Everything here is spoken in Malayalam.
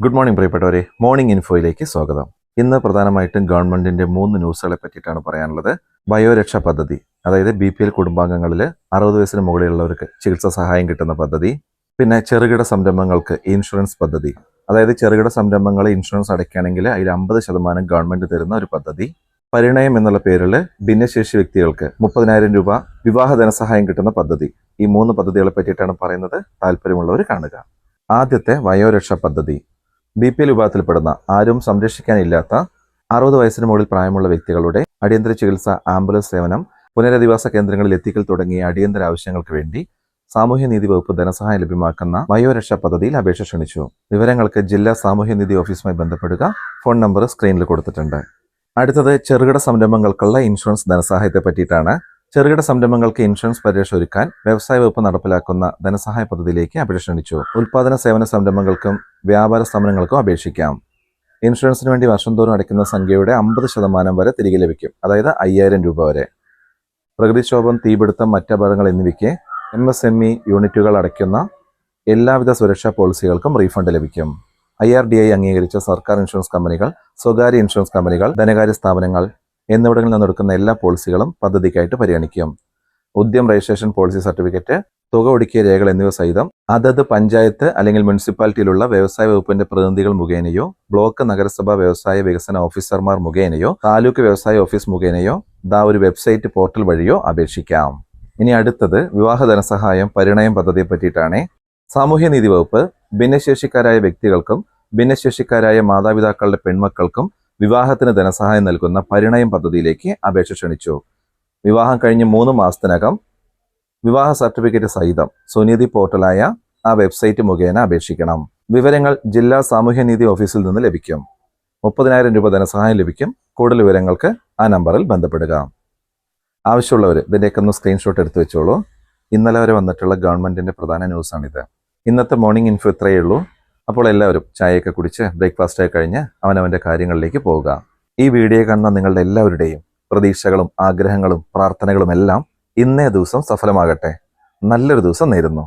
ഗുഡ് മോർണിംഗ് പ്രിയപ്പെട്ടവരെ. മോർണിംഗ് ഇൻഫോയിലേക്ക് സ്വാഗതം. ഇന്ന് പ്രധാനമായിട്ടും ഗവൺമെന്റിന്റെ മൂന്ന് ന്യൂസുകളെ പറ്റിയിട്ടാണ് പറയാനുള്ളത്. ബയോരക്ഷാ പദ്ധതി അതായത് ബി പി എൽ കുടുംബാംഗങ്ങളിൽ അറുപത് വയസ്സിന് മുകളിലുള്ളവർക്ക് ചികിത്സാ സഹായം കിട്ടുന്ന പദ്ധതി പിന്നെ ചെറുകിട സംരംഭങ്ങൾക്ക് ഇൻഷുറൻസ് പദ്ധതി അതായത് ചെറുകിട സംരംഭങ്ങൾ ഇൻഷുറൻസ് അടയ്ക്കുകയാണെങ്കിൽ അതിൽ അമ്പത് ശതമാനം ഗവൺമെന്റ് തരുന്ന ഒരു പദ്ധതി പരിണയം എന്നുള്ള പേരിൽ ഭിന്നശേഷി വ്യക്തികൾക്ക് മുപ്പതിനായിരം രൂപ വിവാഹ ധനസഹായം കിട്ടുന്ന പദ്ധതി. ഈ മൂന്ന് പദ്ധതികളെ പറ്റിയിട്ടാണ് പറയുന്നത്. താല്പര്യമുള്ളവർ കാണുക. ആദ്യത്തെ വയോരക്ഷാ പദ്ധതി ബി പി എൽ വിഭാഗത്തിൽപ്പെടുന്ന ആരും സംരക്ഷിക്കാനില്ലാത്ത അറുപത് വയസ്സിന് മുകളിൽ പ്രായമുള്ള വ്യക്തികളുടെ അടിയന്തര ചികിത്സ ആംബുലൻസ് സേവനം പുനരധിവാസ കേന്ദ്രങ്ങളിൽ എത്തിക്കൽ തുടങ്ങിയ അടിയന്തര ആവശ്യങ്ങൾക്ക് വേണ്ടി സാമൂഹ്യനീതി വകുപ്പ് ധനസഹായം ലഭ്യമാക്കുന്ന വയോരക്ഷാ പദ്ധതിയിൽ അപേക്ഷ ക്ഷണിച്ചു. വിവരങ്ങൾക്ക് ജില്ലാ സാമൂഹ്യനീതി ഓഫീസുമായി ബന്ധപ്പെടുക ഫോൺ നമ്പർ സ്ക്രീനിൽ കൊടുത്തിട്ടുണ്ട്. അടുത്തത് ചെറുകിട സംരംഭങ്ങൾക്കുള്ള ഇൻഷുറൻസ് ധനസഹായത്തെ പറ്റിയിട്ടാണ് ചെറുകിട സംരംഭങ്ങൾക്ക് ഇൻഷുറൻസ് പരിരക്ഷ ഒരുക്കാൻ വ്യവസായ വകുപ്പ് നടപ്പിലാക്കുന്ന ധനസഹായ പദ്ധതിയിലേക്ക് അപേക്ഷ ക്ഷണിച്ചു ഉൽപാദന സേവന സംരംഭങ്ങൾക്കും വ്യാപാര സ്ഥാപനങ്ങൾക്കും അപേക്ഷിക്കാം. ഇൻഷുറൻസിന് വേണ്ടി വർഷം തോറും അടയ്ക്കുന്ന സംഖ്യയുടെ അമ്പത് ശതമാനം വരെ തിരികെ ലഭിക്കും. അതായത് അയ്യായിരം രൂപ വരെ. പ്രകൃതിക്ഷോഭം തീപിടുത്തം മറ്റപകടങ്ങൾ എന്നിവയ്ക്ക് എം എസ് എം ഇ യൂണിറ്റുകൾ അടയ്ക്കുന്ന എല്ലാവിധ സുരക്ഷാ പോളിസികൾക്കും റീഫണ്ട് ലഭിക്കും. ഐ ആർ ഡി ഐ അംഗീകരിച്ച സർക്കാർ ഇൻഷുറൻസ് കമ്പനികൾ സ്വകാര്യ ഇൻഷുറൻസ് കമ്പനികൾ ധനകാര്യ സ്ഥാപനങ്ങൾ എന്നിവിടങ്ങളിൽ നിന്നെടുക്കുന്ന എല്ലാ പോളിസികളും പദ്ധതിക്കായിട്ട് പരിഗണിക്കും. ഉദ്യം രജിസ്ട്രേഷൻ പോളിസി സർട്ടിഫിക്കറ്റ് തുക ഒടുക്കിയ രേഖകൾ എന്നിവ സഹിതം അതത് പഞ്ചായത്ത് അല്ലെങ്കിൽ മുനിസിപ്പാലിറ്റിയിലുള്ള വ്യവസായ വകുപ്പിന്റെ പ്രതിനിധികൾ മുഖേനയോ ബ്ലോക്ക് നഗരസഭാ വ്യവസായ വികസന ഓഫീസർമാർ മുഖേനയോ താലൂക്ക് വ്യവസായ ഓഫീസ് മുഖേനയോ ദാ ഒരു വെബ്സൈറ്റ് പോർട്ടൽ വഴിയോ അപേക്ഷിക്കാം. ഇനി അടുത്തത് വിവാഹ ധനസഹായം പരിണയം പദ്ധതിയെ പറ്റിയിട്ടാണ്. സാമൂഹ്യനീതി വകുപ്പ് ഭിന്നശേഷിക്കാരായ വ്യക്തികൾക്കും ഭിന്നശേഷിക്കാരായ മാതാപിതാക്കളുടെ പെൺമക്കൾക്കും വിവാഹത്തിന് ധനസഹായം നൽകുന്ന പരിണയം പദ്ധതിയിലേക്ക് അപേക്ഷ ക്ഷണിച്ചു. വിവാഹം കഴിഞ്ഞ് മൂന്ന് മാസത്തിനകം വിവാഹ സർട്ടിഫിക്കറ്റ് സഹിതം സുനീതി പോർട്ടലായ ആ വെബ്സൈറ്റ് മുഖേന അപേക്ഷിക്കണം. വിവരങ്ങൾ ജില്ലാ സാമൂഹ്യനീതി ഓഫീസിൽ നിന്ന് ലഭിക്കും. മുപ്പതിനായിരം രൂപ ധനസഹായം ലഭിക്കും. കൂടുതൽ വിവരങ്ങൾക്ക് ആ നമ്പറിൽ ബന്ധപ്പെടുക. ആവശ്യമുള്ളവർ ഇതിന്റെയൊക്കെ ഒന്ന് സ്ക്രീൻഷോട്ട് എടുത്തു വെച്ചോളൂ. ഇന്നലെ വരെ വന്നിട്ടുള്ള ഗവൺമെന്റിന്റെ പ്രധാന ന്യൂസാണിത്. ഇന്നത്തെ മോർണിംഗ് ഇൻഫോ ഇത്രയേ ഉള്ളൂ. അപ്പോൾ എല്ലാവരും ചായയൊക്കെ കുടിച്ച് ബ്രേക്ക്ഫാസ്റ്റ് ആയി കഴിഞ്ഞ് അവനവന്റെ കാര്യങ്ങളിലേക്ക് പോവുക. ഈ വീഡിയോ കാണുന്ന നിങ്ങളുടെ എല്ലാവരുടെയും പ്രതീക്ഷകളും ആഗ്രഹങ്ങളും പ്രാർത്ഥനകളും എല്ലാം ഇന്നേ ദിവസം സഫലമാകട്ടെ. നല്ലൊരു ദിവസം നേരുന്നു.